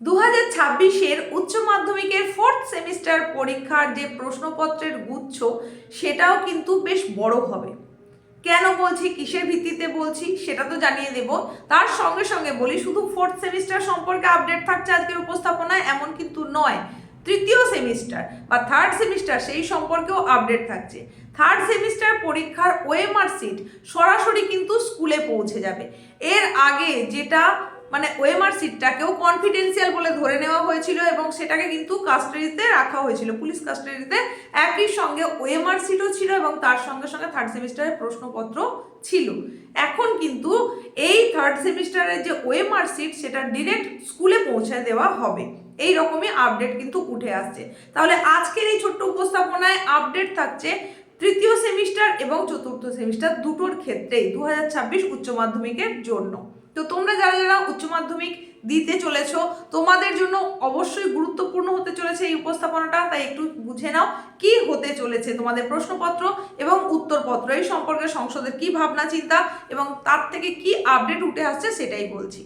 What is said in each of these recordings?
দু হাজার ছাব্বিশের উচ্চ মাধ্যমিকের ফোর্থ সেমিস্টার পরীক্ষার যে প্রশ্নপত্রের গুচ্ছ, সেটাও কিন্তু বেশ বড় হবে। কেন বলছি, কিসের ভিত্তিতে বলছি, সেটা তো জানিয়ে দেব। তার সঙ্গে সঙ্গে বলি, শুধু ফোর্থ সেমিস্টার সম্পর্কে আপডেট থাকছে আজকের উপস্থাপনায়, এমন কিন্তু নয়। তৃতীয় সেমিস্টার বা থার্ড সেমিস্টার সেই সম্পর্কেও আপডেট থাকছে। থার্ড সেমিস্টার পরীক্ষার ওএমআর সিট সরাসরি কিন্তু স্কুলে পৌঁছে যাবে। এর আগে যেটা মানে ওএমআর সিটটাকেও কনফিডেন্সিয়াল বলে ধরে নেওয়া হয়েছিল এবং সেটাকে কিন্তু কাস্টাডিতে রাখা হয়েছিল। পুলিশ কাস্টাডিতে একই সঙ্গে ওএমআর সিটও ছিল এবং তার সঙ্গে সঙ্গে থার্ড সেমিস্টারের প্রশ্নপত্র ছিল। এখন কিন্তু এই থার্ড সেমিস্টারের যে ওএমআর সিট, সেটা ডিরেক্ট স্কুলে পৌঁছে দেওয়া হবে। এই রকমই আপডেট কিন্তু উঠে আসছে। তাহলে আজকের এই ছোট্ট উপস্থাপনায় আপডেট থাকছে তৃতীয় সেমিস্টার এবং চতুর্থ সেমিস্টার দুটোর ক্ষেত্রেই দু হাজার ছাব্বিশ উচ্চ মাধ্যমিকের জন্য। তো তোমরা যারা যারা উচ্চ মাধ্যমিক দিতে চলেছ, তোমাদের জন্য অবশ্যই গুরুত্বপূর্ণ হতে চলেছে এই উপস্থাপনাটা, তাই একটু বুঝে নাও কি হতে চলেছে তোমাদের প্রশ্নপত্র এবং উত্তরপত্র। এই সম্পর্কে সংসদের কি ভাবনা, চিন্তা এবং তার থেকে কি আপডেট উঠে আসছে সেটাই বলছি।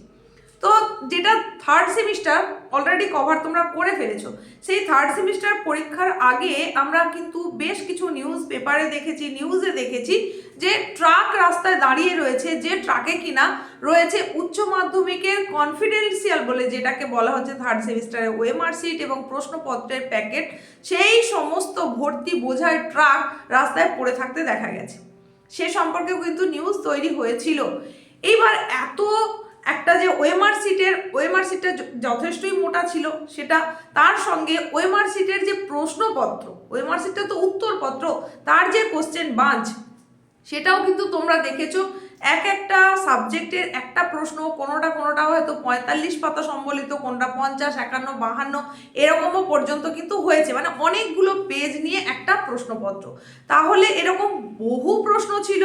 তো যেটা থার্ড সেমিস্টার অলরেডি কভার তোমরা করে ফেলেছো। সেই থার্ড সেমিস্টার পরীক্ষার আগে আমরা কিন্তু বেশ কিছু নিউজ পেপারে দেখেছি নিউজে দেখেছি যে ট্রাক রাস্তায় দাঁড়িয়ে রয়েছে, যে ট্রাকে কিনা রয়েছে উচ্চ মাধ্যমিকের কনফিডেন্সিয়াল বলে যেটাকে বলা হচ্ছে থার্ড সেমিস্টারের ওএমআর সিট এবং প্রশ্নপত্রের প্যাকেট সেই সমস্ত ভর্তি বোঝায় ট্রাক রাস্তায় পড়ে থাকতে দেখা গেছে। সে সম্পর্কেও কিন্তু নিউজ তৈরি হয়েছিল। এইবার এত একটা যে ওয়েমার সিটের ওয়েমার সিটটা যথেষ্টই মোটা ছিল, সেটা তার সঙ্গে ওয়েমার সিটের যে প্রশ্নপত্র ওয়েমার সিটটা তো উত্তরপত্র, তার যে কোশ্চেন বাঞ্চ সেটাও কিন্তু তোমরা দেখেছ। এক একটা সাবজেক্টের একটা প্রশ্ন, কোনোটা কোনোটা হয়তো পঁয়তাল্লিশ পাতা সম্বলিত, কোনটা পঞ্চাশ, একান্ন, বাহান্ন, এরকমও পর্যন্ত কিন্তু হয়েছে। মানে অনেকগুলো পেজ নিয়ে একটা প্রশ্নপত্র। তাহলে এরকম বহু প্রশ্ন ছিল।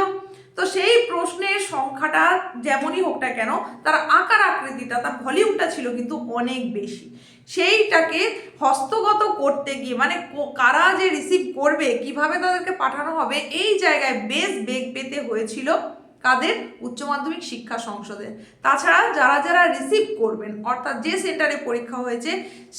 তো সেই প্রশ্নের সংখ্যাটা যেমনই হোক না কেন, তার আকার আকৃতিটা, তার ভলিউমটা ছিল কিন্তু অনেক বেশি। সেইটাকে হস্তগত করতে গিয়ে মানে কারা যে রিসিভ করবে, কীভাবে তাদেরকে পাঠানো হবে, এই জায়গায় বেশ বেগ পেতে হয়েছিল কাদের? উচ্চ মাধ্যমিক শিক্ষা সংসদে। তাছাড়া যারা যারা রিসিভ করবেন, অর্থাৎ যে সেন্টারে পরীক্ষা হয়েছে,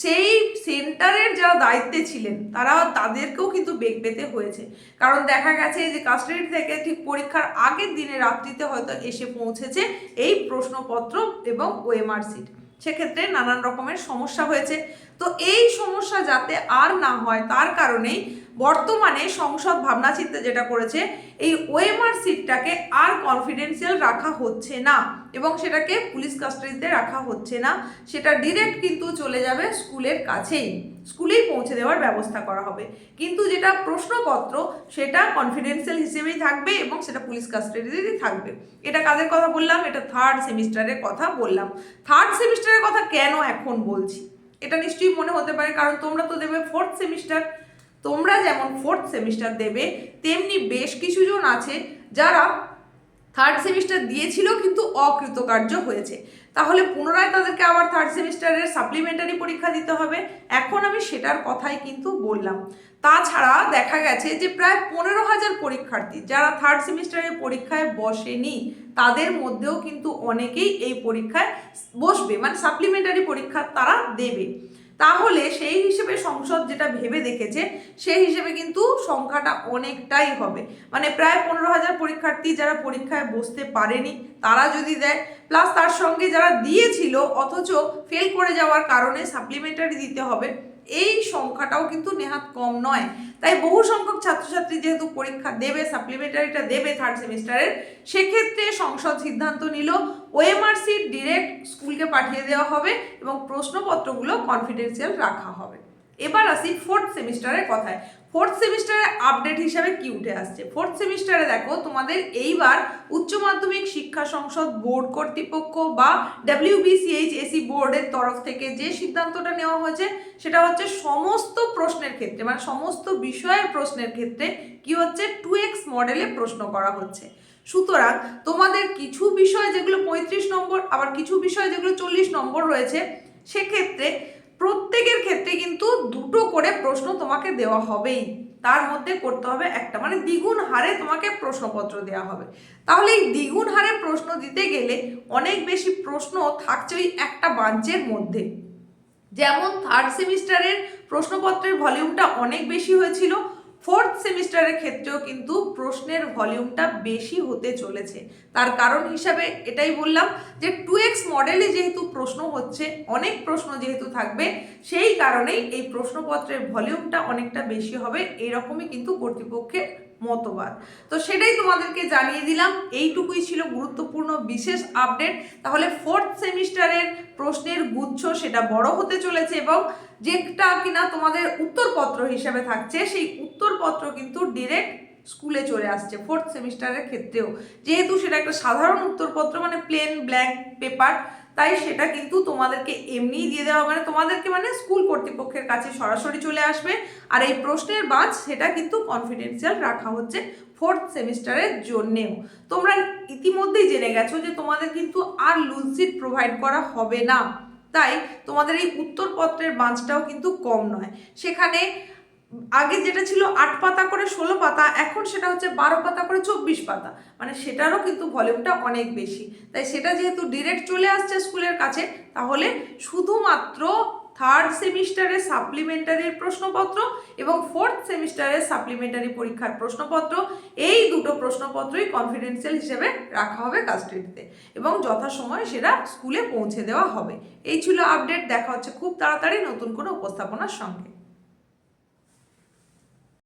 সেই সেন্টারের যারা দায়িত্বে ছিলেন, তারা তাদেরকেও কিন্তু বেগ পেতে হয়েছে। কারণ দেখা গেছে যে কাস্টাডি থেকে ঠিক পরীক্ষার আগের দিনে রাত্রিতে হয়তো এসে পৌঁছেছে এই প্রশ্নপত্র এবং ওএমআর সিট সেক্ষেত্রে নানান রকমের সমস্যা হয়েছে। তো এই সমস্যা যাতে আর না হয়, তার কারণেই বর্তমানে সংসদ ভাবনা চিন্তা যেটা করেছে, এই ওএমআর সিটটাকে আর কনফিডেন্সিয়াল রাখা হচ্ছে না এবং সেটাকে পুলিশ কাস্টাডিতে রাখা হচ্ছে না। সেটা ডিরেক্ট কিন্তু চলে যাবে স্কুলের কাছেই। স্কুলেই পৌঁছে দেওয়ার ব্যবস্থা করা হবে। কিন্তু যেটা প্রশ্নপত্র, সেটা কনফিডেন্সিয়াল হিসেবেই থাকবে এবং সেটা পুলিশ কাস্টাডিতেই থাকবে। এটা কাদের কথা বললাম? এটা থার্ড সেমিস্টারের কথা বললাম। থার্ড সেমিস্টারের কথা কেন এখন বলছি? এটা নিশ্চয়ই মনে হতে পারে, কারণ তোমরা তো দেবে ফোর্থ সেমিস্টার তোমরা যেমন ফোর্থ সেমিস্টার দেবে, তেমনি বেশ কিছুজন আছে যারা থার্ড সেমিস্টার দিয়েছিল কিন্তু অকৃতকার্য হয়েছে। তাহলে পুনরায় তাদেরকে আবার থার্ড সেমিস্টারের সাপ্লিমেন্টারি পরীক্ষা দিতে হবে। এখন আমি সেটার কথাই কিন্তু বললাম। তাছাড়া দেখা গেছে যে প্রায় পনেরো হাজার পরীক্ষার্থী যারা থার্ড সেমিস্টারের পরীক্ষায় বসেনি, তাদের মধ্যেও কিন্তু অনেকেই এই পরীক্ষায় বসবে মানে সাপ্লিমেন্টারি পরীক্ষা তারা দেবে। তাহলে সেই হিসেবে সংসদ যেটা ভেবে দেখেছে, সেই হিসেবে কিন্তু সংখ্যাটা অনেকটাই হবে। মানে প্রায় পনেরো হাজার পরীক্ষার্থী যারা পরীক্ষায় বসতে পারেনি, তারা যদি দেয় প্লাস তার সঙ্গে যারা দিয়েছিল, অথচ ফেল করে যাওয়ার কারণে সাপ্লিমেন্টারি দিতে হবে এই সংখ্যাটাও কিন্তু নেহাত কম নয়। তাই বহু সংখ্যক ছাত্রছাত্রী যেহেতু পরীক্ষা দেবে সাপ্লিমেন্টারিটা দেবে থার্ড সেমিস্টারের সেক্ষেত্রে সংসদ সিদ্ধান্ত নিল ওএমআর সিট ডিরেক্ট স্কুলকে পাঠিয়ে দেওয়া হবে এবং প্রশ্নপত্রগুলো কনফিডেন্সিয়াল রাখা হবে। এবার আসি ফোর্থ সেমিস্টারের কথায়। ফোর্থ সেমিস্টারে আপডেট হিসাবে কি উঠে আসছে? ফোর্থ সেমিস্টারে দেখো, তোমাদের এইবার উচ্চ মাধ্যমিক শিক্ষা সংসদ বোর্ড কর্তৃপক্ষ বা ডাব্লিউবিসিএইচ এসি বোর্ডের তরফ থেকে যে সিদ্ধান্তটা নেওয়া হয়েছে, সেটা হচ্ছে সমস্ত প্রশ্নের ক্ষেত্রে মানে সমস্ত বিষয়ের প্রশ্নের ক্ষেত্রে কি হচ্ছে? টু এক্স মডেলে প্রশ্ন করা হচ্ছে। সুতরাং তোমাদের কিছু বিষয় যেগুলো পঁয়ত্রিশ নম্বর, আবার কিছু বিষয় যেগুলো চল্লিশ নম্বর রয়েছে, সেক্ষেত্রে প্রত্যেকের ক্ষেত্রে কিন্তু দুটো করে প্রশ্ন তোমাকে দেওয়া হবেই। তার মধ্যে করতে হবে একটা। মানে দ্বিগুণ হারে তোমাকে প্রশ্নপত্র দেওয়া হবে। তাহলে এই দ্বিগুণ হারে প্রশ্ন দিতে গেলে অনেক বেশি প্রশ্ন থাকছে ওই একটা বাঞ্চের মধ্যে। যেমন থার্ড সেমিস্টারের প্রশ্নপত্রের ভলিউমটা অনেক বেশি হয়েছিল। ফোর্থ সেমিস্টারের ক্ষেত্রেও কিন্তু প্রশ্নের ভলিউমটা বেশি হতে চলেছে। তার কারণ হিসাবে এটাই বললাম যে টু এক্স মডেলে যেহেতু প্রশ্ন হচ্ছে, অনেক প্রশ্ন যেহেতু থাকবে, সেই কারণেই এই প্রশ্নপত্রের ভলিউমটা অনেকটা বেশি হবে এরকমই কিন্তু কর্তৃপক্ষের মতবাদ। তো সেটাই তোমাদেরকে জানিয়ে দিলাম। এইটুকুই ছিল গুরুত্বপূর্ণ বিশেষ আপডেট। তাহলে ফোর্থ সেমিস্টারের প্রশ্নের গুচ্ছ সেটা বড় হতে চলেছে এবং যেটা কিনা তোমাদের উত্তরপত্র হিসেবে থাকছে, সেই উত্তরপত্র কিন্তু ডিরেক্ট স্কুলে চলে আসছে ফোর্থ সেমিস্টারের ক্ষেত্রেও। যেহেতু সেটা একটা সাধারণ উত্তরপত্র মানে প্লেন ব্ল্যাঙ্ক পেপার তাই সেটা কিন্তু তোমাদেরকে এমনিই দিয়ে দেওয়া মানে তোমাদেরকে মানে স্কুল কর্তৃপক্ষের কাছে সরাসরি চলে আসবে। আর এই প্রশ্নের বাঁচ সেটা কিন্তু কনফিডেন্সিয়াল রাখা হচ্ছে ফোর্থ সেমিস্টারের জন্যেও। তোমরা ইতিমধ্যেই জেনে গেছো যে তোমাদের কিন্তু আর লুজশিট প্রোভাইড করা হবে না। তাই তোমাদের এই উত্তরপত্রের বাঁচটাও কিন্তু কম নয়। সেখানে আগে যেটা ছিল আট পাতা করে ষোলো পাতা, এখন সেটা হচ্ছে বারো পাতা করে চব্বিশ পাতা। মানে সেটারও কিন্তু ভলিউমটা অনেক বেশি। তাই সেটা যেহেতু ডিরেক্ট চলে আসছে স্কুলের কাছে, তাহলে শুধুমাত্র থার্ড সেমিস্টারের সাপ্লিমেন্টারির প্রশ্নপত্র এবং ফোর্থ সেমিস্টারের সাপ্লিমেন্টারি পরীক্ষার প্রশ্নপত্র, এই দুটো প্রশ্নপত্রই কনফিডেন্সিয়াল হিসেবে রাখা হবে কাস্টডিতে এবং যথাসময়ে সেটা স্কুলে পৌঁছে দেওয়া হবে। এই ছিল আপডেট দেখা হচ্ছে খুব তাড়াতাড়ি নতুন কোনো উপস্থাপনার সঙ্গে।